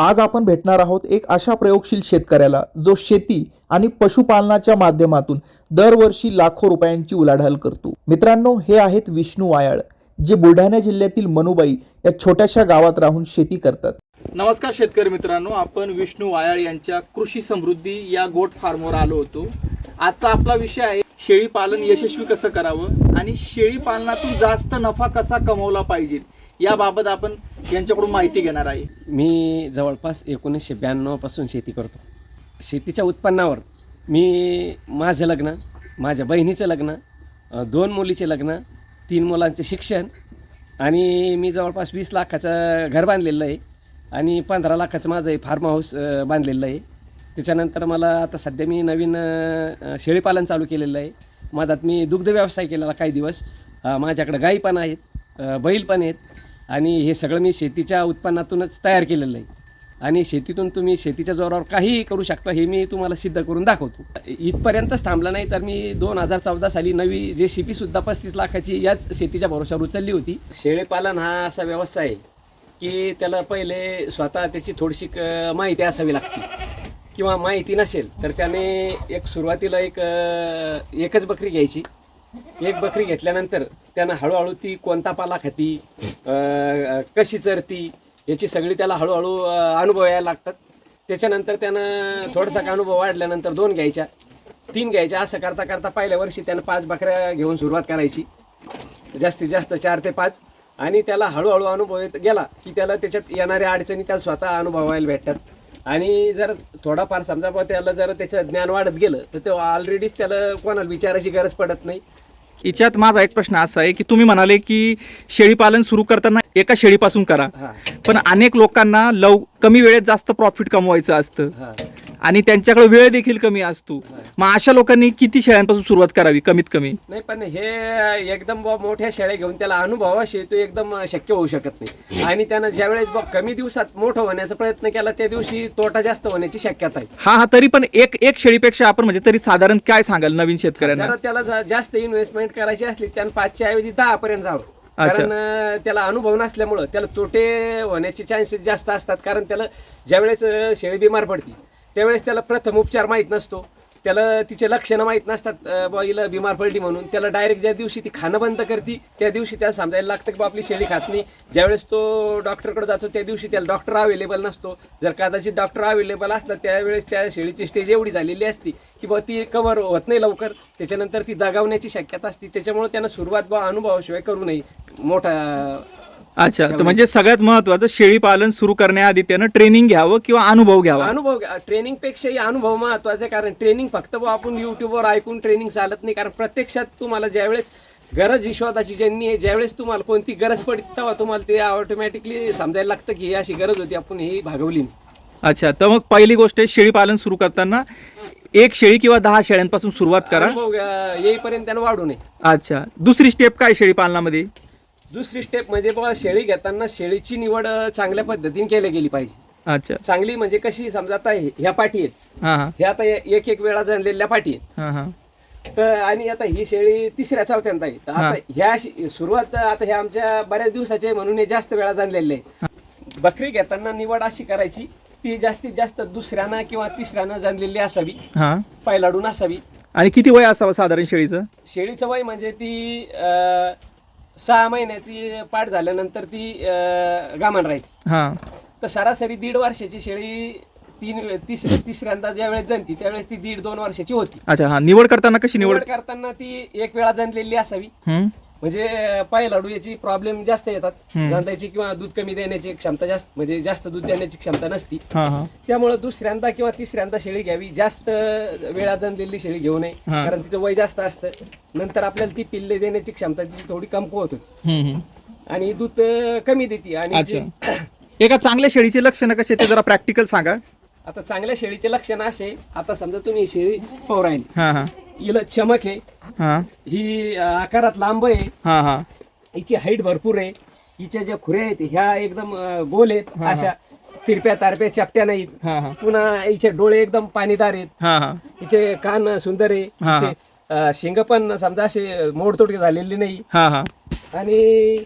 आज आपण भेटणार आहोत एक अशा प्रयोगशील शेतकऱ्याला जो शेती आणि पशुपालनाच्या माध्यमातून दरवर्षी लाखो रुपयांची उलाढाल करतो. मित्रांनो हे आहेत विष्णू वायाळ जे बुलढाणा जिल्ह्यातील मनुबाई या छोट्याशा गावात राहून शेती करतात. नमस्कार शेतकरी मित्रांनो आपण विष्णू वायाळ यांच्या कृषी समृद्धी या गोट फार्मवर आलो होतो. आजचा आपला विषय आहे शेळी पालन यशस्वी कसं करावं आणि शेळी पालनातून जास्त नफा कसा कमवला पाहिजे? याबाबत आपण यांच्याकडून माहिती घेणार आहे. मी जवळपास एकोणीसशे ब्याण्णवपासून शेती करतो. शेतीच्या उत्पन्नावर मी माझं लग्न माझ्या बहिणीचं लग्न दोन मुलीचे लग्न तीन मुलांचे शिक्षण आणि मी जवळपास वीस लाखाचं घर बांधलेलं आहे आणि पंधरा लाखाचं माझं फार्म हाऊस बांधलेलं आहे. त्याच्यानंतर मला आता सध्या मी नवीन शेळीपालन चालू केलेलं आहे. मधात मी दुग्ध व्यवसाय केलेला काही दिवस. माझ्याकडं गाई पण आहेत बैल पण आहेत आणि हे सगळं मी शेतीच्या उत्पन्नातूनच तयार केलेलं आहे. आणि शेतीतून तुम्ही शेतीच्या जोरावर काहीही करू शकता हे मी तुम्हाला सिद्ध करून दाखवतो. इथपर्यंतच थांबलं नाही तर मी दोन हजार चौदा साली नवी जे सी सुद्धा पस्तीस लाखाची याच शेतीच्या भरोशावर उचलली होती. शेळीपालन हा असा व्यवसाय आहे की त्याला पहिले स्वतः त्याची थोडीशी क- माहिती असावी लागते. किंवा माहिती नसेल तर त्याने एक सुरुवातीला एक एकच बकरी घ्यायची. एक बकरी घेतल्यानंतर त्यानं हळूहळू ती कोणता पाला खाती कशी चरती याची सगळी त्याला हळूहळू अनुभव यायला लागतात. त्याच्यानंतर त्यानं थोडासा का अनुभव वाढल्यानंतर दोन घ्यायच्या. तीन घ्यायच्या असं करता करता पहिल्या वर्षी त्यानं पाच बकऱ्या घेऊन सुरुवात करायची. जास्तीत जास्त चार ते पाच. आणि त्याला हळूहळू अनुभव येत गेला की त्याला त्याच्यात येणाऱ्या अडचणी त्याला स्वतः अनुभवायला भेटतात. आणि जर थोडाफार समजा बुवा त्याला जर त्याचं ज्ञान वाढत गेलं तर ते ऑलरेडीच त्याला कोणाला विचारायची गरज पडत नाही. याच्यात माझा एक प्रश्न असा आहे की तुम्ही म्हणाले की शेळीपालन सुरू करताना एका शेळीपासून करा. पण अनेक लोकांना लव कमी वेळेत जास्त प्रॉफिट कमवायचं असतं. आणि त्यांच्याकडे वेळ देखील कमी असतो. मग अशा लोकांनी किती शेळ्यांपासून सुरुवात करावी कमीत कमी? नाही पण हे एकदम बुवा मोठ्या शेळ्या घेऊन त्याला अनुभवाशी तो एकदम शक्य होऊ शकत नाही. आणि त्यानं ज्यावेळेस बुवा कमी दिवसात मोठं होण्याचा प्रयत्न केला त्या दिवशी तोटा जास्त होण्याची शक्यता आहे. हा हा तरी पण एक एक शेळीपेक्षा आपण म्हणजे तरी साधारण काय सांगाल नवीन शेतकऱ्यांना? जरा त्याला जा- जास्त इन्व्हेस्टमेंट करायची असली त्यानं पाचच्या ऐवजी दहा पर्यंत जावं. अच्छा. कारण अं, त्याला अनुभव नसल्यामुळं त्याला तोटे होण्याचे चान्सेस जास्त असतात. कारण त्याला ज्यावेळेस अं, शेळी बिमार पडती त्यावेळेस त्याला प्रथम उपचार माहीत नसतो. त्याला तिचे लक्षणं माहीत नसतात अं, बिमार पडली म्हणून. त्याला डायरेक्ट ज्या दिवशी ती खाणं बंद करते त्या दिवशी त्याला समजायला लागतं की बा आपली शेळी खात नाही. ज्यावेळेस तो डॉक्टरकडे जातो त्या दिवशी त्याला डॉक्टर अवेलेबल नसतो. जर कदाचित डॉक्टर अवेलेबल असला त्यावेळेस त्या शेळीची स्टेज एवढी झालेली असती की बा ती कवर होत नाही लवकर. त्याच्यानंतर ती दगावण्याची शक्यता असते. त्याच्यामुळे त्यानं सुरुवात बा अनुभवाशिवाय करू नये. मोठा अच्छा तर म्हणजे सगळ्यात महत्वाचं शेळी पालन सुरू करण्याआधी त्यानं ट्रेनिंग घ्यावं किंवा अनुभव घ्यावा? अनुभव ट्रेनिंग पेक्षाही अनुभव महत्त्वाचा आहे कारण ट्रेनिंग फक्त आपण युट्यूबवर ऐकून ट्रेनिंग चालत नाही कारण प्रत्यक्षात तुम्हाला ज्यावेळेस गरज विश्वासाची ज्यांनी आहे ज्यावेळेस तुम्हाला कोणती गरज पडते तेव्हा तुम्हाला ते ऑटोमॅटिकली समजायला लागतं की ही अशी गरज होती आपण ही भागवली. अच्छा तर मग पहिली गोष्ट आहे शेळी पालन सुरू करताना एक शेळी किंवा दहा शेळ्यांपासून सुरुवात करा. येईपर्यंत त्यानं वाढू नये. अच्छा दुसरी स्टेप काय शेळी पालनामध्ये दुसरी स्टेप म्हणजे बुवा शेळी घेताना शेळीची निवड चांगल्या पद्धतीने केली गेली पाहिजे. अच्छा. चांगली म्हणजे कशी समजा आता हे- ह्या पाठी आहेत. हां हां. ह्या आता एक एक वेळा झालेल्या पाठी आहेत. हां हां. तर आणि आता ही शेळी तिसऱ्या चौथ्यांदा आहे. तर आता ह्या शे- सुरुवात आता ह्या आमच्या बऱ्याच दिवसाचे आहे म्हणून हे जास्त वेळा जाणलेले आहे. बकरी घेताना निवड अशी करायची ती जास्तीत जास्त दुसऱ्यानं किंवा तिसऱ्यानं जाणलेली असावी. हां. पैलाडून असावी. आणि किती वय असावं साधारण शेळीचं? शेळीचं वय म्हणजे ती अं, सहा महिन्याची पाठ झाल्यानंतर ती गामान राहील. हां. तर सरासरी दीड वर्षाची शेळी तीन तिस तिसऱ्यांदा ज्या वेळेस जणती त्यावेळेस ती दीड दोन वर्षाची होती. अच्छा हां निवड करताना कशी निवड? निवड करताना ती एक वेळा जणलेली असावी. हं? म्हणजे अं, पहिलाडू याची प्रॉब्लेम जास्त येतात. हम्म. किंवा दूध कमी देण्याची क्षमता जास्त म्हणजे जास्त दूध देण्याची क्षमता नसती. हां हां. त्यामुळे दुसऱ्यांदा किंवा तिसऱ्यांदा शेळी घ्यावी. जास्त वेळा जणलेली शेळी घेऊ नये. हा. कारण तिचं वय जास्त असतं. नंतर आपल्याला ती पिल्ले देण्याची क्षमता तिची थोडी कमकुवत होती. आणि दूध अं, कमी देते. आणि जे- एका चांगल्या शेळीचे लक्षणं कसे ते जरा प्रॅक्टिकल सांगा. आता चांगल्या शेळीचे लक्षण असे आता समजा तुम्ही शेळी हां हां. हिला चमक आहे. हां. ही अं, आकारात लांब आहे. हां हां. हिची हाईट भरपूर आहे. हिच्या ज्या खुऱ्या आहेत ह्या एकदम अं, गोल आहेत. अशा तिरप्या तारप्या चपट्या नाहीत. हां हां. पुन्हा हिचे डोळे एकदम पाणीदार आहेत. हां हां. हिचे कान सुंदर आहे. हा, हिचे अं, शिंग पण समजा असे मोडतोड झालेले नाही. हां हां. आणि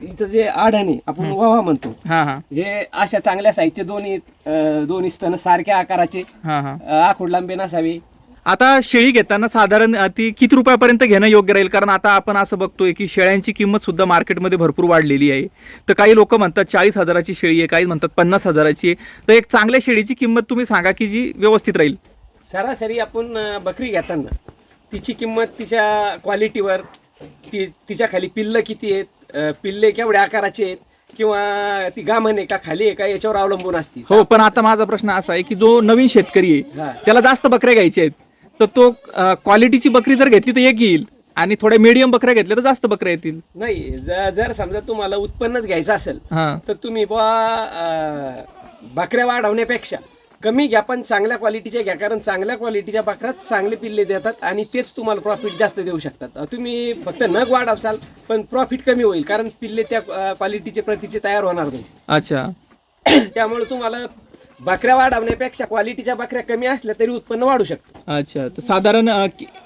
हिचं जे आढाणे आपण वावा म्हणतो हा हा. हे अशा चांगल्या साईजचे दोन्ही अं, दोन्ही स्तन सारख्या आकाराचे हा हा. अं, आखूड लांबे नसावी. आता शेळी घेताना साधारण अ, ती किती रुपयापर्यंत घेणं योग्य राहील? कारण आता आपण असं बघतोय की शेळ्यांची किंमत सुद्धा मार्केटमध्ये भरपूर वाढलेली आहे. तर काही लोक म्हणतात चाळीस हजाराची शेळी आहे काही म्हणतात पन्नास हजाराची आहे. तर एक चांगल्या शेळीची किंमत तुम्ही सांगा की जी व्यवस्थित राहील. सरासरी आपण अं, बकरी घेताना तिची किंमत तिच्या क्वालिटीवर ती तिच्या खाली पिल्लं किती आहेत पिल्ले केवढ्या आकाराचे आहेत किंवा ती गामन आहे का खाली आहे का याच्यावर अवलंबून असते. हो पण आता माझा प्रश्न असा आहे की जो नवीन शेतकरी आहे हा. त्याला जास्त बकऱ्या घ्यायच्या आहेत. तर तो क्वालिटीची बकरी जर घेतली तर एक येईल आणि थोड्या मीडियम बकऱ्या घेतल्या तर जास्त बकऱ्या येतील. नाही ज- जर समजा तुम्हाला उत्पन्नच घ्यायचं असेल हा. तर तुम्ही बुवा अं, बकऱ्या वाढवण्यापेक्षा कमी घ्या पण चांगल्या क्वालिटीच्या घ्या कारण चांगल्या क्वालिटीच्या बकऱ्यात चांगले पिल्ले देतात आणि तेच तुम्हाला प्रॉफिट जास्त देऊ शकतात. तुम्ही फक्त नग वाढवसाल पण प्रॉफिट कमी होईल कारण पिल्ले त्या क्वालिटीचे प्रतीचे तयार होणार नाही. अच्छा. त्यामुळे तुम्हाला बकऱ्या वाढवण्यापेक्षा क्वालिटीच्या बकऱ्या कमी असल्या तरी उत्पन्न वाढू शकतं. अच्छा. तर साधारण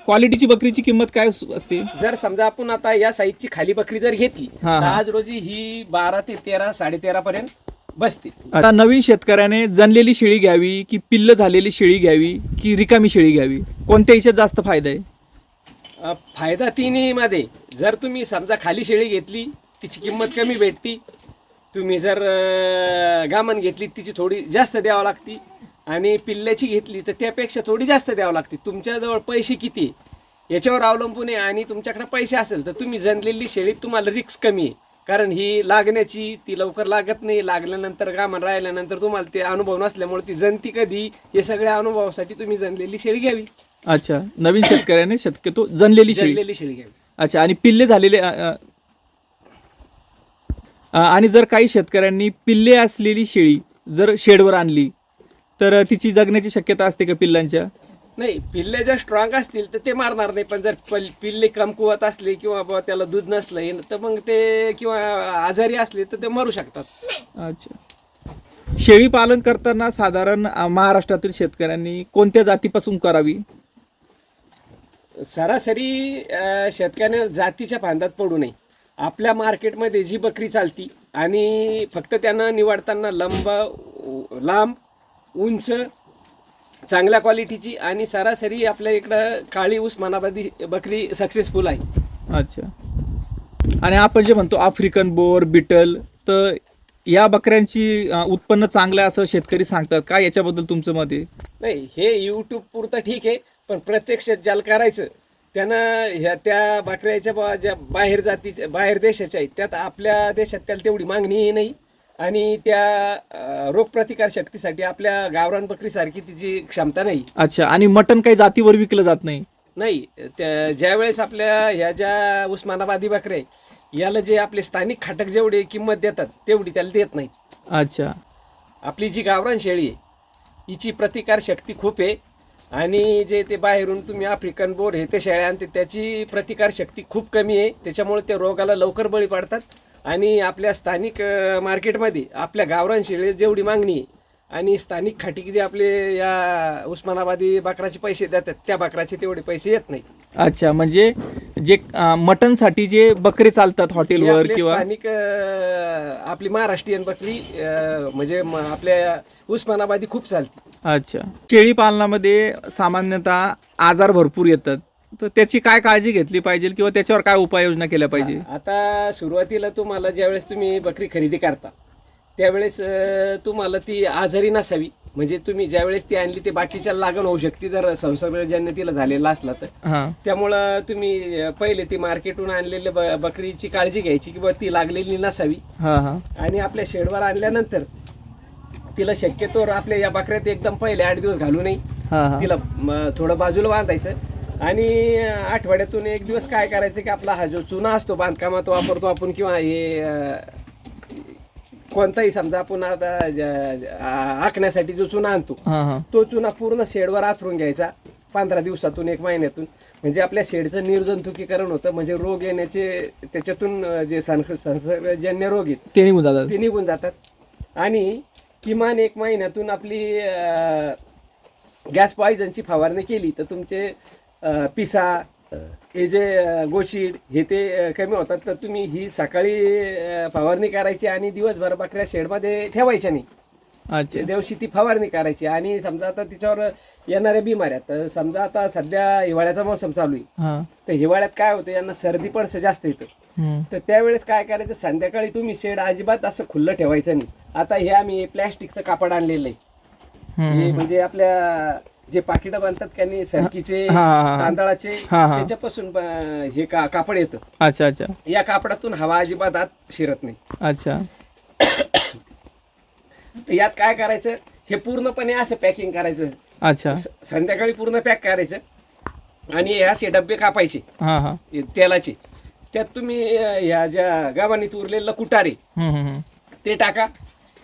क्वालिटीची बकरीची किंमत काय असते? जर समजा आपण आता या साईजची खाली बकरी जर घेतली तर. आज रोजी ही बारा ते तेरा साडेतेरा पर्यंत बसते आता नवीन शेतकऱ्याने जनलेली शेळी घ्यावी की पिल्ल झालेली शेळी घ्यावी की रिकामी शेळी घ्यावी? कोणत्या याच्यात जास्त फायदा आहे? अ, फायदा तिन्ही मध्ये जर तुम्ही समजा खाली शेळी घेतली तिची किंमत कमी भेटती. तुम्ही जर अ, गामन घेतली तिची थोडी जास्त द्यावं लागती. आणि पिल्ल्याची घेतली तर त्यापेक्षा थोडी जास्त द्यावं लागते. तुमच्याजवळ पैसे किती आहे? याच्यावर अवलंबून आहे आणि तुमच्याकडे पैसे असेल तर तुम्ही जनलेली शेळीत तुम्हाला रिक्स कमी आहे. कारण ही लागण्याची ती लवकर लागत नाही लागल्यानंतर गामन राहिल्यानंतर तुम्हाला ते अनुभव नसल्यामुळे ती जनती कधी हे सगळ्या अनुभवासाठी तुम्ही जनलेली शेळी घ्यावी. अच्छा नवीन शेतकऱ्याने शक्यतो जनलेली शेळी. जनलेली शेळी घ्यावी. अच्छा आणि पिल्ले झालेले अ, अ, अ, आणि जर काही शेतकऱ्यांनी पिल्ले असलेली शेळी जर शेडवर आणली तर तिची जगण्याची शक्यता असते का पिल्लांच्या? नाही पिल्ले जर स्ट्रॉंग असतील तर ते मारणार नाही पण जर पल- पिल्ले कमकुवत असले किंवा त्याला दूध नसलं तर मग ते किंवा आजारी असले तर ते मरू शकतात. अच्छा. शेळी पालन करताना साधारण अ, महाराष्ट्रातील शेतकऱ्यांनी कोणत्या जातीपासून करावी? सरासरी अं, शेतकऱ्याने जातीच्या फांदात पडू नये. आपल्या मार्केटमध्ये जी बकरी चालती आणि फक्त त्यांना निवडताना लंब लांब उंच चांगल्या क्वालिटीची आणि सरासरी आपल्या इकडं काळी उस्मानाबादी बकरी सक्सेसफुल आहे. अच्छा. आणि आपण जे म्हणतो आफ्रिकन बोर बिटल तर या बकऱ्यांची अ, उत्पन्न चांगलं आहे असं शेतकरी सांगतात. काय याच्याबद्दल तुमचं मत आहे? नाही हे यूट्यूब पुरतं ठीक आहे पण प्रत्यक्षात ज्याला करायचं त्यानं ह्या त्या बकऱ्याच्या बा- ज्या बाहेर जातीच्या बाहेर देशाच्या आहेत त्यात आपल्या देशात त्याला तेवढी मागणी नाही. आणि त्या रोगप्रतिकार शक्तीसाठी आपल्या गावरान बकरीसारखी तिची क्षमता नाही. अच्छा आणि मटण काही जातीवर विकलं जात नाही. नाही त्या ज्यावेळेस आपल्या ह्या ज्या उस्मानाबादी बकऱ्या आहे याला जे आपले स्थानिक खाटक जेवढी किंमत देतात तेवढी त्याला देत नाही अच्छा. आपली जी गावरान शेळी आहे हिची प्रतिकार शक्ती खूप आहे. आणि जे ते बाहेरून तुम्ही आफ्रिकन बोर हे ते शेळ्या आणते त्याची प्रतिकार शक्ती खूप कमी आहे. त्याच्यामुळे ते रोगाला लवकर बळी पडतात. आणि आपल्या स्थानिक मार्केटमध्ये आपल्या गावरान शेळी जेवढी मागणी आणि स्थानिक खाटी जे आपले या उस्मानाबादी बकराचे पैसे देतात त्या बकराचे तेवढे पैसे येत नाही अच्छा म्हणजे जे अ, मटणसाठी जे बकरे चालतात हॉटेलवर किंवा स्थानिक आपली महाराष्ट्रीयन बकरी म्हणजे आपल्या उस्मानाबादी खूप चालते. अच्छा. शेळी पालनामध्ये सामान्यतः आजार भरपूर येतात. तर त्याची काय काळजी घेतली पाहिजे किंवा त्याच्यावर काय उपाययोजना केल्या पाहिजे? आता सुरुवातीला तुम्हाला ज्यावेळेस तुम्ही बकरी खरेदी करता त्यावेळेस तुम्हाला ती आजारी नसावी. म्हणजे तुम्ही ज्यावेळेस ती आणली ते बाकीच्या लागण होऊ शकते. जर संसर्गजन्य तिला झालेला असला तर. त्यामुळं तुम्ही पहिले ती मार्केटहून आणलेल्या बकरीची काळजी घ्यायची किंवा ती लागलेली नसावी. आणि आपल्या शेडवर आणल्यानंतर तिला शक्यतो आपल्या या बकऱ्यात एकदम पहिले आठ दिवस घालू नये. तिला थोडं बाजूला बांधायचं. आणि आठवड्यातून एक दिवस काय करायचं की आपला हा जो चुना असतो बांधकामात वापरतो आपण किंवा हे कोणताही समजा आपण आता आखण्यासाठी जो चुना आणतो तो चुना पूर्ण शेडवर आथरून घ्यायचा पंधरा दिवसातून एक महिन्यातून. म्हणजे आपल्या शेडचं निर्जंतुकीकरण होतं म्हणजे रोग येण्याचे त्याच्यातून जे संस- संसर्गजन्य रोग आहेत ते निघून जातात. ते निघून जातात. आणि किमान एक महिन्यातून आपली गॅस पॉयझनची फवारणी केली तर तुमचे पिसा हे जे गोशीड हे ते कमी होतात तर तुम्ही ही सकाळी फवारणी करायची आणि दिवसभर बकऱ्या शेडमध्ये ठेवायच्या नाही. अच्छा. दिवशी ती फवारणी करायची. आणि समजा आता तिच्यावर येणाऱ्या बिमाऱ्या तर समजा आता सध्या हिवाळ्याचा मोसम चालू आहे. हा. तर हिवाळ्यात काय होतं यांना सर्दी पण जास्त येतं. तर त्यावेळेस काय करायचं संध्याकाळी तुम्ही शेड अजिबात असं खुल्लं ठेवायचं नाही. आता हे आम्ही प्लॅस्टिकचं कापड आणलेलं आहे. हे म्हणजे आपल्या जे पाकिटं बनतात त्यांनी सरकीचे हा, हा, हा. तांदळाचे हा, हा. त्याच्यापासून हे का कापड येतं. अच्छा अच्छा. या कापडातून हवा अजिबात आत शिरत नाही. अच्छा. तर यात काय करायचं? हे पूर्णपणे असं पॅकिंग करायचं. अच्छा. स- संध्याकाळी पूर्ण पॅक करायचं. आणि हे असे डबे कापायचे. हा हा. हे तेलाचे. त्यात तुम्ही अं, ह्या ज्या गावानीत उरलेलं कुटारे हम्म, हम्म, हम्म. ते टाका.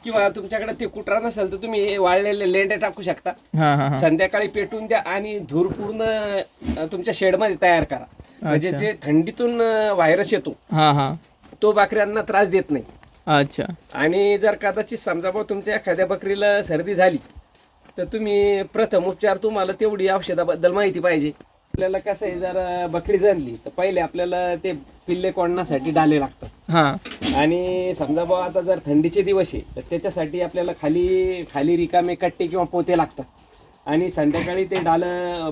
किंवा तुमच्याकडे ते कुटरा नसेल तर तुम्ही वाळलेले लेंडे टाकू शकता. हा हा हा. संध्याकाळी पेटून द्या आणि धूर पूर्ण अं, तुमच्या शेडमध्ये तयार करा. म्हणजे. जे थंडीतून व्हायरस येतो हा हा. तो बकऱ्यांना त्रास देत नाही. अच्छा. आणि जर कदाचित समजा बा तुमच्या एखाद्या बकरीला सर्दी झाली तर तुम्ही प्रथम उपचार तुम्हाला तेवढी औषधाबद्दल माहिती पाहिजे. आपल्याला कसं आहे जर बकरी जणली तर पहिले आपल्याला ते पिल्ले कोणण्यासाठी डाले लागतात. हा. आणि समजा बा आता जर थंडीचे दिवस आहे तर त्याच्यासाठी आपल्याला खाली खाली रिकामे कट्टे किंवा पोते लागतात. आणि संध्याकाळी ते डाल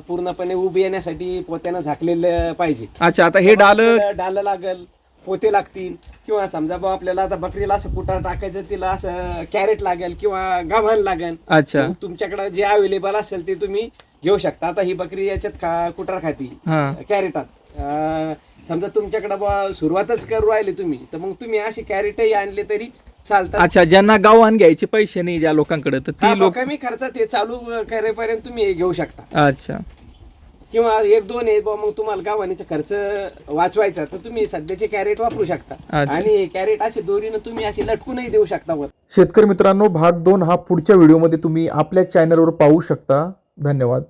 पूर्णपणे उभी येण्यासाठी पोत्यानं झाकलेलं पाहिजे. अच्छा आता हे डाल डाल लागल पोते लागतील किंवा समजा बा आपल्याला आता बकरीला असं कुटार टाकायचं तिला असं कॅरेट लागेल किंवा गव्हाण लागेल. अच्छा. मग तुमच्याकडे जे अवेलेबल असेल ते तुम्ही घेऊ शकता. आता ही बकरी याच्यात खा कुटार खाती हा. कॅरेटात. समजा तुमच्याकडे बा सुरुवातच करू राहिले तुम्ही तर मग तुम्ही अशी कॅरेटही आणले तरी चालतात. अच्छा ज्यांना गावहान घ्यायचे पैसे नाही ज्या लोकांकडे तर हा, ती लोक कमी खर्चात हे चालू करेपर्यंत तुम्ही हे घेऊ शकता. अच्छा. किंवा एक दोन आहे बुवा मग तुम्हाला गावानीचा खर्च वाचवायचा तर तुम्ही सध्याचे कॅरेट वापरू शकता. अच्छा. आणि कॅरेट असे दोरीनं तुम्ही असे लटकूनही देऊ शकता वर. शेतकरी मित्रांनो भाग दोन हा पुढच्या व्हिडिओमध्ये तुम्ही आपल्या चॅनलवर पाहू शकता. धन्यवाद.